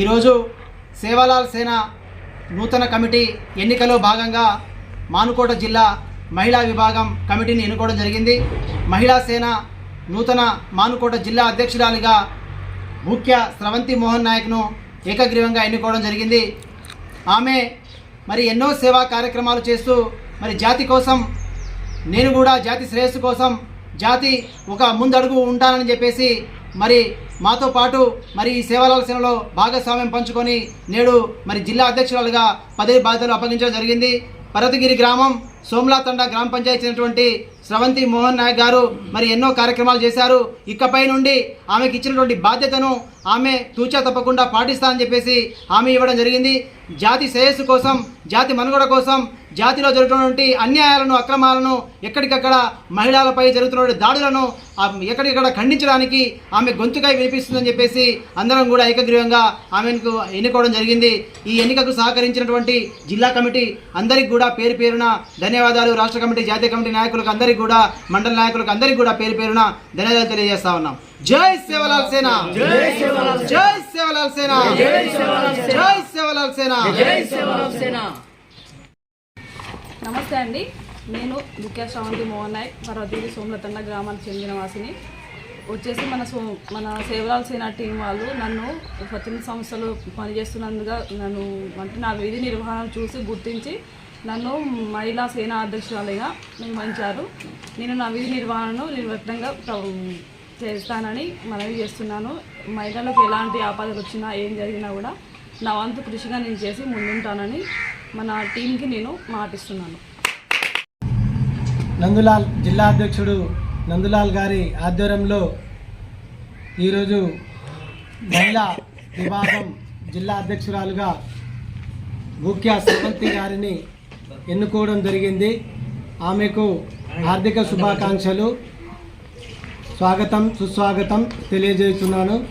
ఈరోజు సేవాలాల్ సేన నూతన కమిటీ ఎన్నికలో భాగంగా మానుకోట జిల్లా మహిళా విభాగం కమిటీని ఎన్నుకోవడం జరిగింది. మహిళా సేన నూతన మానుకోట జిల్లా అధ్యక్షురాలిగా ముఖ్య స్రవంతి మోహన్ నాయక్ను ఏకగ్రీవంగా ఎన్నుకోవడం జరిగింది. ఆమె మరి ఎన్నో సేవా కార్యక్రమాలు చేస్తూ మరి జాతి కోసం నేను కూడా జాతి శ్రేయస్సు కోసం జాతి ఒక ముందడుగు ఉంటానని చెప్పేసి మరి మాతో పాటు మరి ఈ సేవలాల భాగస్వామ్యం పంచుకొని నేడు మరి జిల్లా అధ్యక్షురాలుగా పదవి బాధ్యతలు అప్పగించడం జరిగింది. పర్వతగిరి గ్రామం సోమ్లాతండ గ్రామ పంచాయతీ చెందినటువంటి స్రవంతి మోహన్ నాయక్ గారు మరి ఎన్నో కార్యక్రమాలు చేశారు. ఇకపై నుండి ఆమెకి ఇచ్చినటువంటి బాధ్యతను ఆమె తూచా తప్పకుండా పాటిస్తానని చెప్పేసి హామీ ఇవ్వడం జరిగింది. జాతి శ్రేయస్సు కోసం జాతి మనుగడ కోసం జాతిలో జరుగుతున్నటువంటి అన్యాయాలను అక్రమాలను ఎక్కడికక్కడ మహిళలపై జరుగుతున్నటువంటి దాడులను ఎక్కడికక్కడ ఖండించడానికి ఆమె గొంతుకై వినిపిస్తుందని చెప్పేసి అందరం కూడా ఏకగ్రీవంగా ఆమెకు ఎన్నుకోవడం జరిగింది. ఈ ఎన్నికకు సహకరించినటువంటి జిల్లా కమిటీ అందరికి కూడా పేరు పేరున ధన్యవాదాలు. రాష్ట్ర కమిటీ జాతీయ కమిటీ నాయకులకు అందరికీ కూడా మండల నాయకులకు అందరికీ కూడా పేరు పేరున ధన్యవాదాలు తెలియజేస్తా ఉన్నాం. జై సేవలాల్ సేన! జై సేవలాల్ జై సేవలాల్ సేన! జై సేవలాల్ జై సేవలాల్ సేన! నమస్తే అండి. నేను ముఖ్య శ్రావంతి మోహన్ నాయక్ పర్వతగిరి సోమలతండ గ్రామానికి చెందిన వాసిని వచ్చేసి మన సో మన సేవరాల సేన టీం వాళ్ళు నన్ను స్వచ్ఛంద సంస్థలు పనిచేస్తున్నందుగా నన్ను అంటే నా విధి నిర్వహణ చూసి గుర్తించి నన్ను మహిళా సేనా అధ్యక్షురాలిగా నియమించారు. నేను నా విధి నిర్వహణను నిర్వహంగా చేస్తానని మనవి చేస్తున్నాను. మహిళలకు ఎలాంటి ఆపదలు వచ్చినా ఏం జరిగినా కూడా నా వంతు కృషిగా నేను చేసి ముందుంటానని మన టీంకి నేను మాటిస్తున్నాను. నందులాల్ జిల్లా అధ్యక్షుడు నందులాల్ గారి ఆధ్వర్యంలో ఈరోజు మహిళా విభాగం జిల్లా అధ్యక్షురాలుగా ముఖ్య సమంతి గారిని ఎన్నుకోవడం జరిగింది. ఆమెకు హార్దిక శుభాకాంక్షలు. స్వాగతం సుస్వాగతం తెలియజేస్తున్నాను.